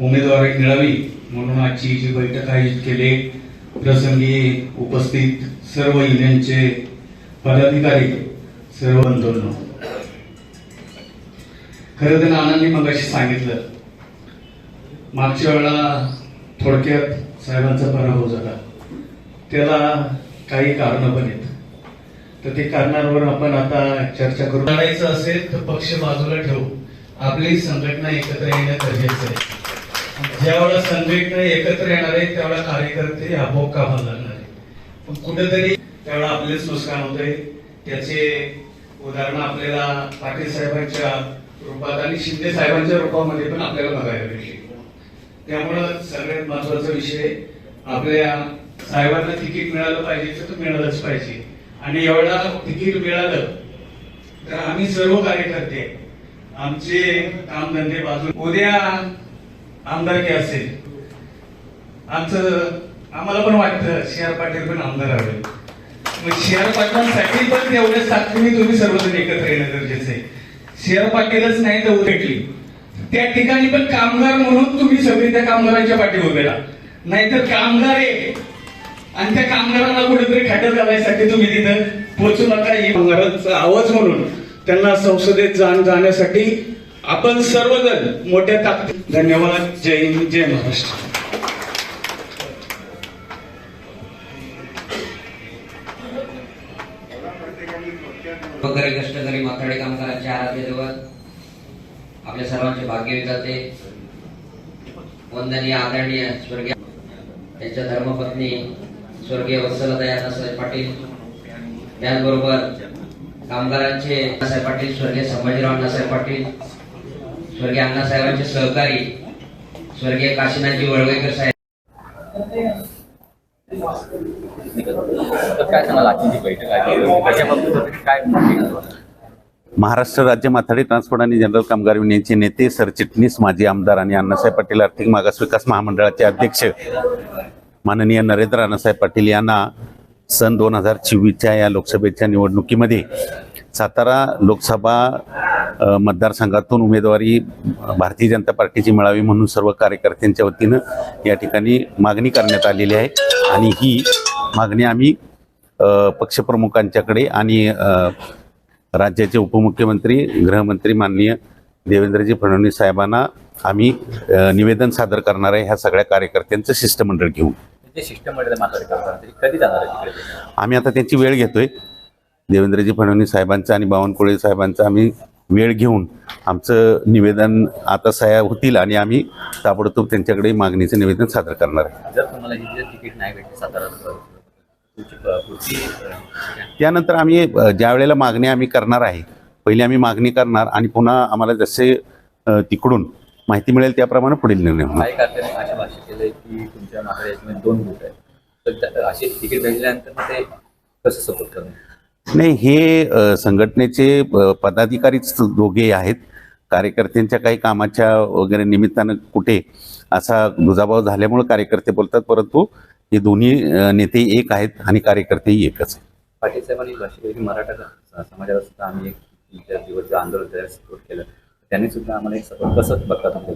उमेदवारी मिळावी म्हणून आजची जी बैठक आयोजित केली प्रसंगी उपस्थित सर्व युनियनचे पदाधिकारी सर्व बंधूंनो. खरं तर नानांनी मगाशी सांगितलं. मागच्या वेळा थोडक्यात साहेबांचा पराभव झाला. त्याला काही कारणं पण आहेत. तर ते कारणांवर आपण आता चर्चा करू. लढायचं असेल तर पक्ष बाजूला ठेवू. आपली संघटना एकत्र येणं गरजेचं आहे. ज्यावेळेला संघटना एकत्र येणार आहे त्यावेळेला कार्यकर्ते आपोआप कामाला लागणार आहे. पण कुठेतरी त्यावेळेला आपलेच नुकसान होतंय त्याचे उदाहरण आपल्याला पाटील साहेबांच्या रूपात आणि शिंदे साहेबांच्या रूपामध्ये पण आपल्याला बघायला भेटले. त्यामुळं सगळ्यात महत्त्वाचा विषय आपल्या साहेबांना तिकीट मिळालं पाहिजे तर तो मिळालंच पाहिजे. आणि एवढा तिकीट मिळालं तर आम्ही सर्व कार्यकर्ते आमचे कामधंदे बाजू उद्या आमदारकी असेल. आमचं आम्हाला पण वाटतं सी आर पाटील पण आमदार हवे. मग सी आर पाटलांसाठी पण तेवढ्या ताकदीने तुम्ही सर्वजण एकत्र येणं गरजेचं आहे. सी आर पाटीलच नाही तर भेटली त्या ठिकाणी पण कामगार म्हणून तुम्ही सगळे त्या कामगारांच्या पाठी उभे राहा. नाहीतर कामगार आहे. आणि त्या कामगारांना कुठेतरी खाटत घालायसाठी तुम्ही तिथं पोहोचू नका. ही कामगारांचा आवाज म्हणून त्यांना संसदेत जाण जाण्यासाठी आपण सर्वजण मोठ्या ताकद धन्यवाद. जय हिंद जय महाराष्ट्र. वगैरे कष्ट कष्टकरी माथाडी कामगारांचे आराध्य देवत आपल्या सर्वांचे भाग्य विधाते वंदनीय आदरणीय स्वर्गीय त्यांच्या धर्मपत्नी स्वर्गीय वत्सलताई साहेब पाटील. त्याचबरोबर कामगारांचे अण्णासाहेब पाटील स्वर्गीय संभाजीराव अण्णासाहेब पाटील. स्वर्गीय अण्णासाहेबांचे सहकारी स्वर्गीय काशीनाथजी वळवईकर साहेब? महाराष्ट्र राज्य माथाडी ट्रान्सपोर्ट आणि जनरल कामगार युनियनचे नेते सरचिटणीस माजी आमदार आणि अण्णासाहेब पाटील आर्थिक मागास विकास महामंडळाचे अध्यक्ष माननीय नरेंद्र अण्णासाहेब पाटील यांना सन दोन हजार चोवीसच्या या लोकसभेच्या निवडणुकीमध्ये सातारा लोकसभा मतदारसंघातून उमेदवारी भारतीय जनता पार्टीची मिळावी म्हणून सर्व कार्यकर्त्यांच्या वतीनं या ठिकाणी मागणी करण्यात आलेली आहे. आणि ही मागणी आम्ही पक्षप्रमुखांच्याकडे आणि राज्याचे उपमुख्यमंत्री गृहमंत्री माननीय देवेंद्रजी फडणवीस साहेबांना आम्ही निवेदन सादर करणार आहे ह्या सगळ्या कार्यकर्त्यांचं शिष्टमंडळ घेऊन. जे शिष्टमंडळ माथाडी कामगारांसाठी कधी जाणार आहे तिकडे? आम्ही आता त्यांची वेळ घेतोय. देवेंद्रजी फडणवीस साहेबांचं आणि बावनकुळे साहेबांचं आम्ही वेळ घेऊन आमचं निवेदन आता सह्या होतील आणि आम्ही ताबडतोब त्यांच्याकडे मागणीचं निवेदन सादर करणार आहे. जर तुम्हाला ही तिकीट नाही भेटले सातारा त्यानंतर आम्ही ज्या वेळेला मागणी आम्ही करणार आहे पहिली आम्ही मागणी करणार आणि पुन्हा आम्हाला जसे तिकडून माहिती मिळेल त्याप्रमाणे पुढील निर्णय होणार. नाही हे संघटनेचे पदाधिकारीच दोघे आहेत. कार्यकर्त्यांच्या काही कामाच्या वगैरे निमित्तानं कुठे असा दुजाभाव झाल्यामुळे कार्यकर्ते बोलतात परंतु हे दोन्ही नेते एक आहेत आणि कार्यकर्तेही एकच आहेत. पाटील मराठा समाजाला सुद्धा आम्ही एक दिवसचं आंदोलन सपोर्ट केलं. त्यांनी सुद्धा आम्हाला एक सपोर्ट कसं बघतात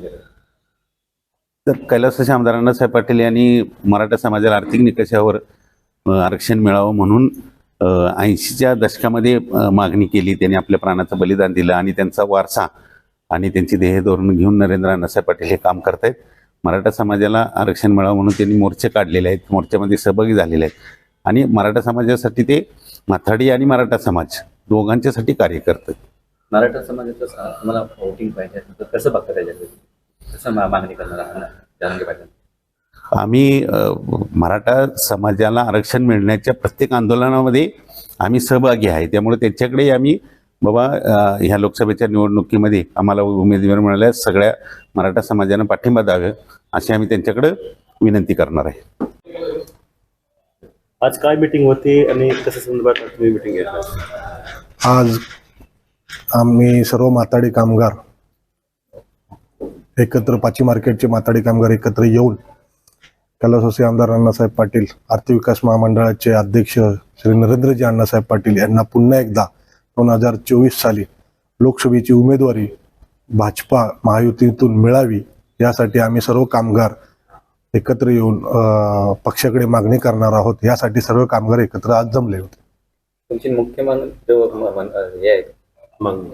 तर कैलास आमदार अण्णासाहेब पाटील यांनी मराठा समाजाला आर्थिक निकषावर आरक्षण मिळावं म्हणून ऐंशीच्या दशकामध्ये मागणी केली. त्यांनी आपल्या प्राणाचं बलिदान दिलं आणि त्यांचा वारसा आणि त्यांची ध्येय धोरण घेऊन नरेंद्र अण्णासाहेब पाटील हे काम करतायत. मराठा समाजाला आरक्षण मिळावं म्हणून त्यांनी मोर्चे काढलेले आहेत. मोर्चामध्ये सहभागी झालेले आहेत. आणि मराठा समाजासाठी ते माथाडी आणि मराठा समाज दोघांच्यासाठी कार्य करतात. मराठा समाजाचं मला तुम्हाला वोटिंग पाहिजे कसं बघता त्याच्याकडे? कसं मागणी करणार आम्ही मराठा समाजाला आरक्षण मिळण्याच्या प्रत्येक आंदोलनामध्ये आम्ही सहभागी आहे. त्यामुळे त्यांच्याकडे आम्ही बाबा ह्या लोकसभेच्या निवडणुकीमध्ये आम्हाला उमेदवार मिळाल्यास सगळ्या मराठा समाजानं पाठिंबा द्यावे अशी आम्ही त्यांच्याकडे विनंती करणार आहे. आज काय मीटिंग होती आणि कशा संदर्भात तुम्ही मीटिंग घेतला? आज आम्ही सर्व माताडी कामगार एकत्र पाची मार्केटचे माताडी कामगार एकत्र येऊन कैलासवासी आमदार अण्णासाहेब पाटील आर्थिक विकास महामंडळाचे अध्यक्ष श्री नरेंद्रजी अण्णासाहेब पाटील यांना पुन्हा एकदा दोन हजार चोवीस साली लोकसभेची उमेदवारी भाजपा महायुतीतून मिळावी यासाठी आम्ही सर्व कामगार एकत्र येऊन पक्षाकडे मागणी करणार आहोत यासाठी सर्व कामगार एकत्र आज जमले होते. तुमची मुख्य मान जो म- मन- अ, आहे मग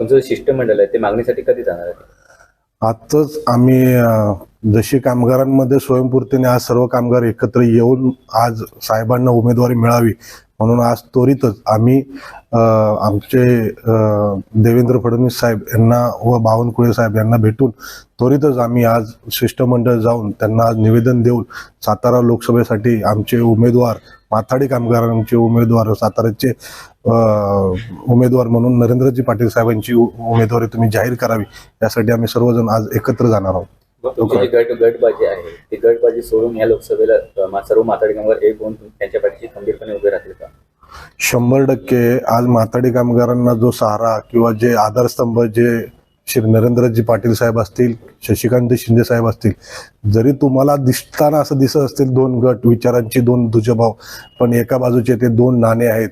तुमचं जे शिष्टमंडळ आहे ते मागणीसाठी कधी जाणार आहे? आजच आम्ही जशी कामगारांमध्ये स्वयंपूर्तीने आज सर्व कामगार एकत्र येऊन आज साहेबांना उमेदवारी मिळावी म्हणून आज त्वरितच आम्ही आमचे देवेंद्र फडणवीस साहेब यांना व बावनकुळे साहेब यांना भेटून त्वरितच आम्ही आज शिष्टमंडळ जाऊन त्यांना आज निवेदन देऊन सातारा लोकसभेसाठी आमचे उमेदवार माथाडी कामगारांचे उमेदवार साताऱ्याचे उमेदवार म्हणून नरेंद्रजी पाटील साहेबांची उमेदवारी तुम्ही जाहीर करावी यासाठी आम्ही सर्वजण आज एकत्र जाणार आहोत. तुमची जी गट गटबाजी आहे ती गटबाजी सोडून या लोकसभेला सर्व माथाडी कामगार एक होऊन त्यांच्या पाठीशी खंबीरपणे उभे राहतील का? शंभर टक्के. आज माथाडी कामगारांना जो सहारा किंवा जे आधारस्तंभ जे श्री नरेंद्रजी पाटील साहेब असतील शशिकांत शिंदे साहेब असतील जरी तुम्हाला दिसताना असं दिसत असतील दोन गट विचारांची दोन दुजभाव पण एका बाजूचे ते दोन नाणे आहेत.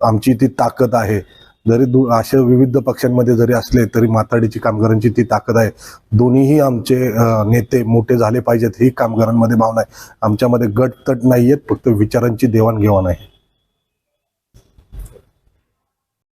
आमची ती ताकद आहे. जरी दु अशा विविध पक्षांमध्ये जरी असले तरी माथाडीची कामगारांची ती ताकद आहे. दोन्हीही आमचे नेते मोठे झाले पाहिजेत ही कामगारांमध्ये भावना आहे. आमच्यामध्ये गट तट नाही आहेत फक्त विचारांची देवाणघेवाण आहे.